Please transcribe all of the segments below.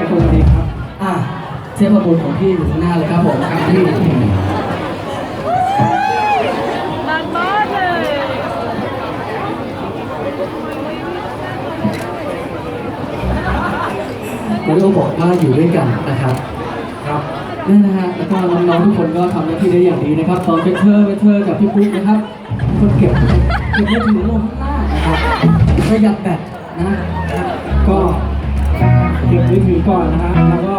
เป็นคนดีครับ อะเทพบุตรของพี่อยู่ข้างหน้าเลยครับผมครับพี่มากมากเลยมาริโอบอกว่าอยู่ด้วยกันนะครับ ครับนั่นนะฮะแล้วก็น้องๆทุกคนก็ทำหน้าที่ได้อย่างดีนะครับ ตอนเวเทอร์เวเทอร์กับพี่ปุ๊กนะครับ คนเก็บเก็บไม่ถึงลงข้างล่างนะครับประหยัดแบตนะ ก็ เก็บมือถือก่อนนะฮะแล้วก็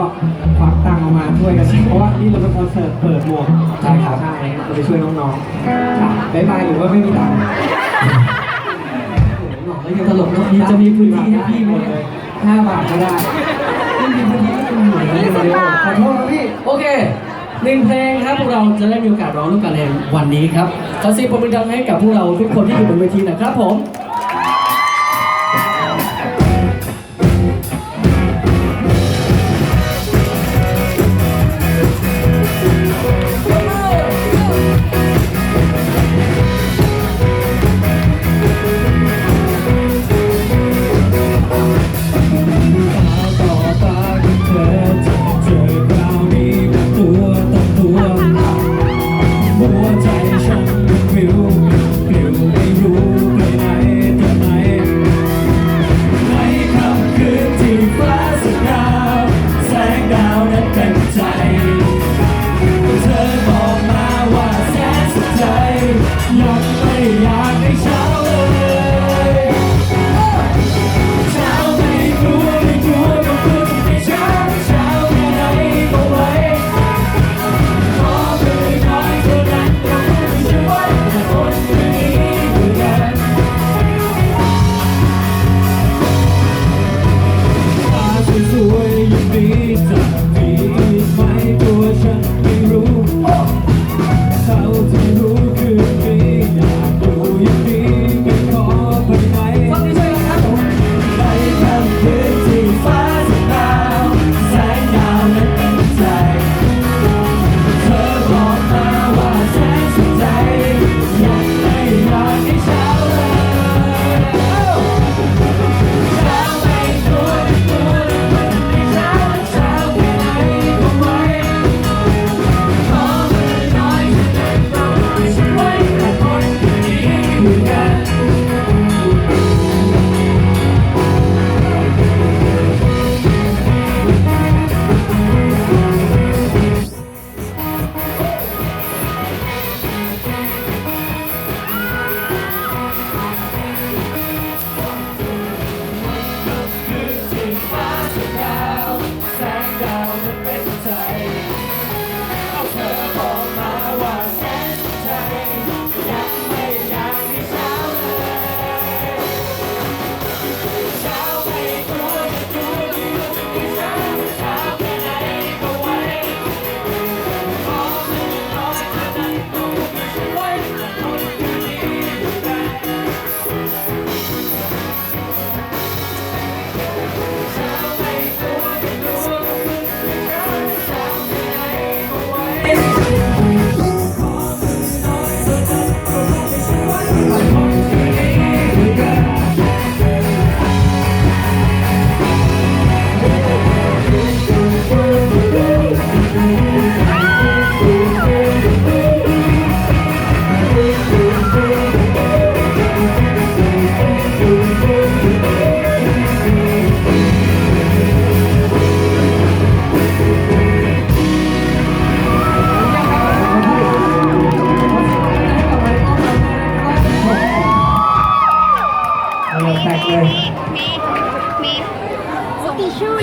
ควักตังค์ออกมาช่วยกันเพราะว่านี่เราเป็นคอนเสิร์ตเปิดหมวกใช่ครับใช่ครับเราไปช่วยน้องๆครับบ๊ายบายหรือว่าไม่มีตังค์หน่อแล้วยังตลกเนอะมีจะมีพื้นที่ให้พี่ไหมเลยห้าบาทก็ได้ไม่มีพื้นที่ให้คุณหน่อยนะเดี๋ยวขอโทษครับพี่โอเคหนึ่งเพลงครับพวกเราจะได้มีโอกาสร้องร่วมกันในวันนี้ครับขอเสียงปรบมือดังให้กับพวกเราทุกคนที่อยู่บนเวทีหนะครับผม